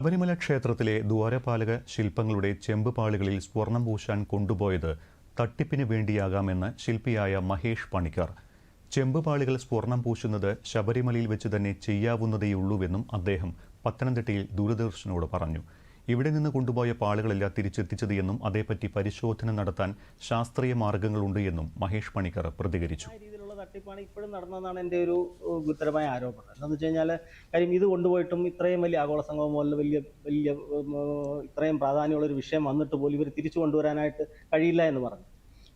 ശബരിമല ക്ഷേത്രത്തിലെ ദ്വാരപാലക ശില്പങ്ങളുടെ ചെമ്പുപാളികളിൽ സ്വർണം പൂശാൻ കൊണ്ടുപോയത് തട്ടിപ്പിന് വേണ്ടിയാകാമെന്ന് ശില്പിയായ മഹേഷ് പണിക്കർ. ചെമ്പുപാളികൾ സ്വർണം പൂശുന്നത് ശബരിമലയിൽ വെച്ച് തന്നെ ചെയ്യാവുന്നതേയുള്ളൂവെന്നും അദ്ദേഹം പത്തനംതിട്ടയിൽ ദൂരദർശനോട് പറഞ്ഞു. ഇവിടെ നിന്ന് കൊണ്ടുപോയ പാളുകളല്ല തിരിച്ചെത്തിച്ചത് എന്നും അതേപ്പറ്റി പരിശോധന നടത്താൻ ശാസ്ത്രീയ മാർഗങ്ങളുണ്ട് എന്നും മഹേഷ് പണിക്കർ പ്രതികരിച്ചു. തട്ടിപ്പാണ് ഇപ്പോഴും നടന്നതെന്നാണ് എന്റെ ഒരു ഗുരുതരമായ ആരോപണം. എന്താണെന്ന് വെച്ച് കഴിഞ്ഞാൽ കാര്യം ഇത് കൊണ്ടുപോയിട്ടും ഇത്രയും വലിയ ആഗോള സംഗമം പോലെ വലിയ വലിയ ഇത്രയും പ്രാധാന്യമുള്ള ഒരു വിഷയം വന്നിട്ട് പോലും ഇവർ തിരിച്ചു കൊണ്ടുവരാനായിട്ട് കഴിയില്ല എന്ന് പറഞ്ഞു.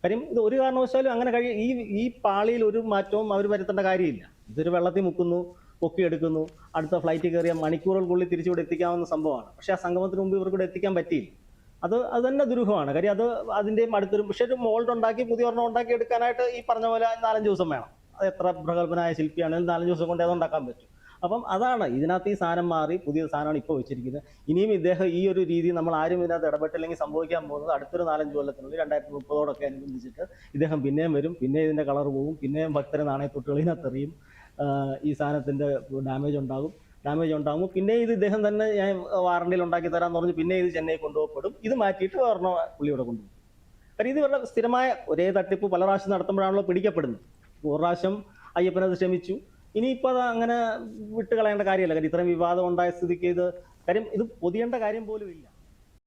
കാര്യം ഇത് ഒരു കാരണവശാലും അങ്ങനെ കഴി ഈ ഈ പാളിയിൽ ഒരു മാറ്റവും അവർ വരുത്തേണ്ട കാര്യമില്ല. ഇതൊരു വെള്ളത്തിൽ മുക്കുന്നു പൊക്കിയെടുക്കുന്നു അടുത്ത ഫ്ലൈറ്റിൽ കയറിയ മണിക്കൂറുകൾക്കുള്ളിൽ തിരിച്ചിവിടെ എത്തിക്കാവുന്ന സംഭവമാണ്. പക്ഷേ ആ സംഗമത്തിന് മുമ്പ് ഇവർക്ക് ഇവിടെ എത്തിക്കാൻ പറ്റിയില്ല. അത് അത് തന്നെ ദുരൂഹമാണ്. കാര്യം അത് അതിന്റെയും അടുത്തൊരു പക്ഷേ ഒരു മോൾഡ് ഉണ്ടാക്കി പുതിയ ഒരെണ്ണം ഉണ്ടാക്കി എടുക്കാനായിട്ട് ഈ പറഞ്ഞ പോലെ നാലഞ്ച് ദിവസം വേണം. അത് എത്ര പ്രഗത്ഭനായ ശില്പിയാണെങ്കിലും നാലഞ്ച് ദിവസം കൊണ്ട് അത് ഉണ്ടാക്കാൻ പറ്റും. അപ്പം അതാണ് ഇതിനകത്ത് ഈ സാധനം മാറി പുതിയ സാധനമാണ് ഇപ്പോൾ വെച്ചിരിക്കുന്നത്. ഇനിയും ഇദ്ദേഹം ഈ ഒരു രീതി നമ്മൾ ആരും ഇതിനകത്ത് ഇടപെട്ടില്ലെങ്കിൽ സംഭവിക്കാൻ പോകുന്നത് അടുത്തൊരു നാലഞ്ച് കൊല്ലത്തിനുള്ളിൽ രണ്ടായിരത്തി മുപ്പതോടൊക്കെ അനുബന്ധിച്ചിട്ട് ഇദ്ദേഹം പിന്നെയും വരും പിന്നെ ഇതിന്റെ കളർ പോകും പിന്നെയും ഭക്തരെ നാണയത്തൊട്ടുകളിനകത്തെറിയും ഈ സാധനത്തിന്റെ ഡാമേജ് ഉണ്ടാകും. ഡാമേജ് ഉണ്ടാകും. പിന്നെ ഇത് ഇദ്ദേഹം തന്നെ ഞാൻ വാറണ്ടിയിൽ ഉണ്ടാക്കി തരാമെന്ന് പറഞ്ഞ്. പിന്നെ ഇത് ചെന്നൈ കൊണ്ടുപോകപ്പെടും. ഇത് മാറ്റിയിട്ട് വേറെ പുള്ളി ഇവിടെ കൊണ്ടുപോകും. കാര്യം ഇത് ഇവരുടെ സ്ഥിരമായ ഒരേ തട്ടിപ്പ് പല പ്രാവശ്യം നടത്തുമ്പോഴാണല്ലോ പിടിക്കപ്പെടുന്നത്. ഒരു പ്രാവശ്യം അയ്യപ്പനത് ശ്രമിച്ചു. ഇനിയിപ്പോൾ അത് അങ്ങനെ വിട്ടുകളയേണ്ട കാര്യമല്ല. കാര്യം ഇത്രയും വിവാദം ഉണ്ടായ സ്ഥിതിക്ക് ഇത് കാര്യം ഇത് പൊതിയേണ്ട കാര്യം പോലും ഇല്ല.